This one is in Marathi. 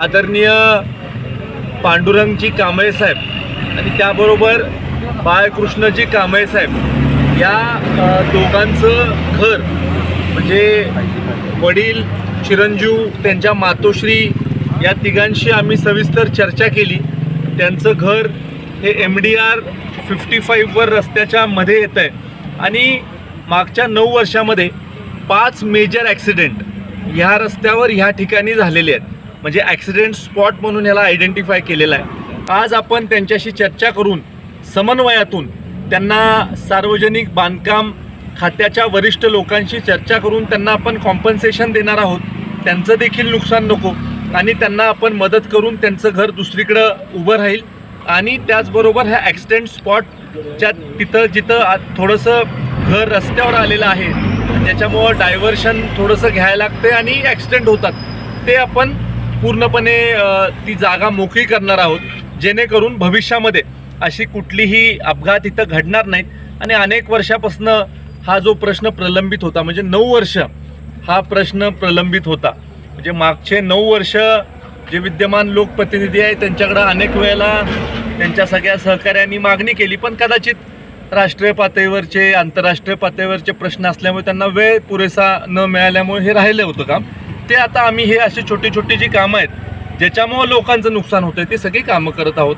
आदरणीय पांडुरंगजी कांबळे साहेब आणि त्याबरोबर बाळकृष्णजी कांबळे साहेब या दोघांचं घर म्हणजे वडील चिरंजीव त्यांच्या मातोश्री या तिघांशी आम्ही सविस्तर चर्चा केली. त्यांचं घर हे एम डी आर फिफ्टी फाईव्हवर रस्त्याच्या मध्ये येतं आहे. आणि मागच्या नऊ वर्षामध्ये पाच मेजर ॲक्सिडेंट ह्या रस्त्यावर ह्या ठिकाणी झालेले आहेत. म्हणजे ॲक्सिडेंट स्पॉट म्हणून याला आयडेंटिफाय केलेला आहे. आज आपण त्यांच्याशी चर्चा करून समन्वयातून त्यांना सार्वजनिक बांधकाम खात्याच्या वरिष्ठ लोकांशी चर्चा करून त्यांना आपण कॉम्पन्सेशन देणार आहोत. त्यांचं देखील नुकसान नको आणि त्यांना आपण मदत करून त्यांचं घर दुसरीकडं उभं राहील. आणि त्याचबरोबर ह्या ॲक्सिडेंट स्पॉटच्या तिथं जिथं थोडंसं घर रस्त्यावर आलेलं आहे त्याच्यामुळं डायव्हर्शन थोडंसं घ्यायला लागते आणि ॲक्सिडेंट होतात. ते आपण पूर्णपणे ती जागा मोकळी करणार आहोत जेणेकरून भविष्यामध्ये अशी कुठलीही अपघात इथं घडणार नाहीत. आणि अनेक वर्षापासून हा जो प्रश्न प्रलंबित होता म्हणजे नऊ वर्ष हा प्रश्न प्रलंबित होता. म्हणजे मागचे नऊ वर्ष जे विद्यमान लोकप्रतिनिधी आहेत त्यांच्याकडं अनेक वेळेला त्यांच्या सगळ्या सहकार्यांनी मागणी केली. पण कदाचित राष्ट्रीय पातळीवरचे आंतरराष्ट्रीय पातळीवरचे प्रश्न असल्यामुळे त्यांना वेळ पुरेसा न मिळाल्यामुळे हे राहिलं होतं काम. ते आता आम्ही हे अशी छोटी छोटी जी कामं आहेत ज्याच्यामुळं लोकांचं नुकसान होतं ते सगळी कामं करत आहोत.